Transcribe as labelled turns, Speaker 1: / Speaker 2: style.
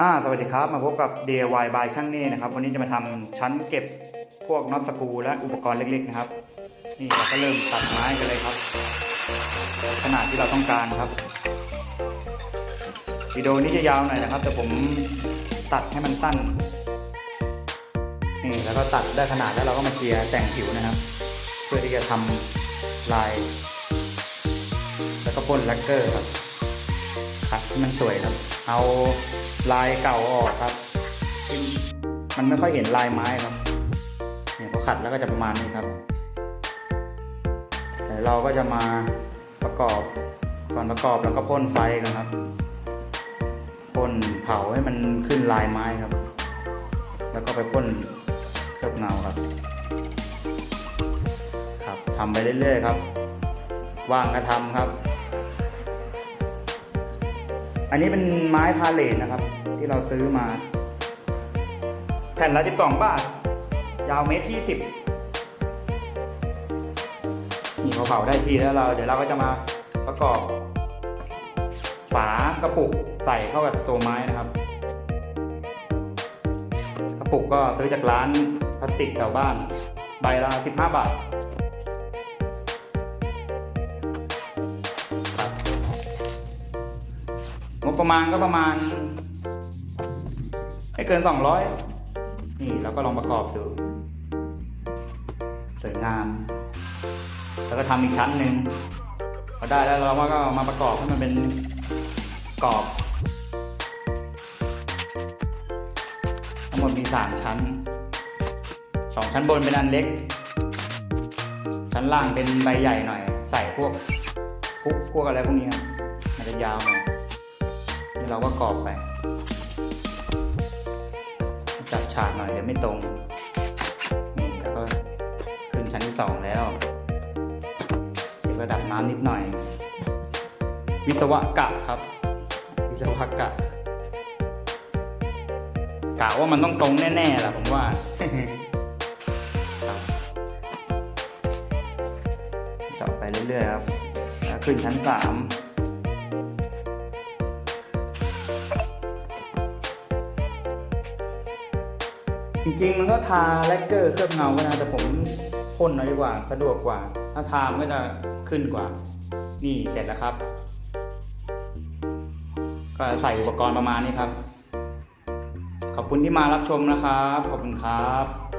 Speaker 1: อ่าสวัสดีครับ มาพบกับ DIY by ช่างเน่นะครับ วันนี้จะมาทำชั้นเก็บพวกน็อตสกูและอุปกรณ์เล็กๆนะครับ นี่เราก็เริ่มตัดไม้กันเลยครับ ขนาดที่เราต้องการครับ วิดีโอนี้จะยาวหน่อยนะครับ แต่ผมตัดให้มันสั้น นี่แล้วก็ตัดได้ขนาดแล้วเราก็มาเคลียร์แต่งผิวนะครับ เพื่อที่จะทำลาย แล้วก็พ่นแลกเกอร์ครับ ขัดให้มันสวยครับ เอาลายเก่าออกครับ มันไม่ค่อยเห็นลายไม้ครับเนี่ยพอขัดแล้วก็จะประมาณนี้ครับแต่เราก็จะมาประกอบก่อนประกอบแล้วก็พ่นไฟกันครับพ่นเผาให้มันขึ้นลายไม้ครับ แล้วก็ไปพ่นเคลือบเงาครับ ครับทำไปเรื่อยๆครับ ว่างก็ทำครับ อันนี้เป็นไม้พาเลทนะครับ ที่เราซื้อมา แผ่นละสิบาท ยาวเมตรที่สิบนี่เขาเผาได้ทีแล้วเรา เดี๋ยวเราก็จะมาประกอบ ฝากระปุกใส่เข้ากับตัวไม้นะครับ กระปุกก็ซื้อจากร้านพลาสติกแถวบ้าน ใบละสิบห้าบาท บประมาณก็ประมาณ ไม่เกิน 200 นี่เราก็ลองประกอบดู สวยงาม แล้วก็ทำอีกชั้นหนึ่งพอได้แล้วเราก็มาประกอบให้มันเป็นกรอบ ทั้งหมดมี 3 ชั้น 2 ชั้นบนเป็นอันเล็ก ชั้นล่างเป็นใบใหญ่หน่อย ใส่พวกคุกพวกอะไรพวกนี้ครับมันจะยาวหน่อย นี่เราก็กรอบไป จับฉากหน่อยเดี๋ยวไม่ตรง นี่แล้วก็ขึ้นชั้นที่สองแล้วเช็คระดับน้ำนิดหน่อย วิศวกะครับ วิศวกะกะว่ามันต้องตรงแน่ๆแหละผมว่าครับเจาะไปเรื่อยๆครับแล้วขึ้นชั้นสาม จริงๆ มันก็ทาแลกเกอร์เคลือบเงาก็นะแต่ผมพ่นน้อยกว่าสะดวกกว่า ถ้าทามก็จะขึ้นกว่า นี่เสร็จแล้วครับ ก็ใส่อุปกรณ์ประมาณนี้ครับ ขอบคุณที่มารับชมนะครับ ขอบคุณครับ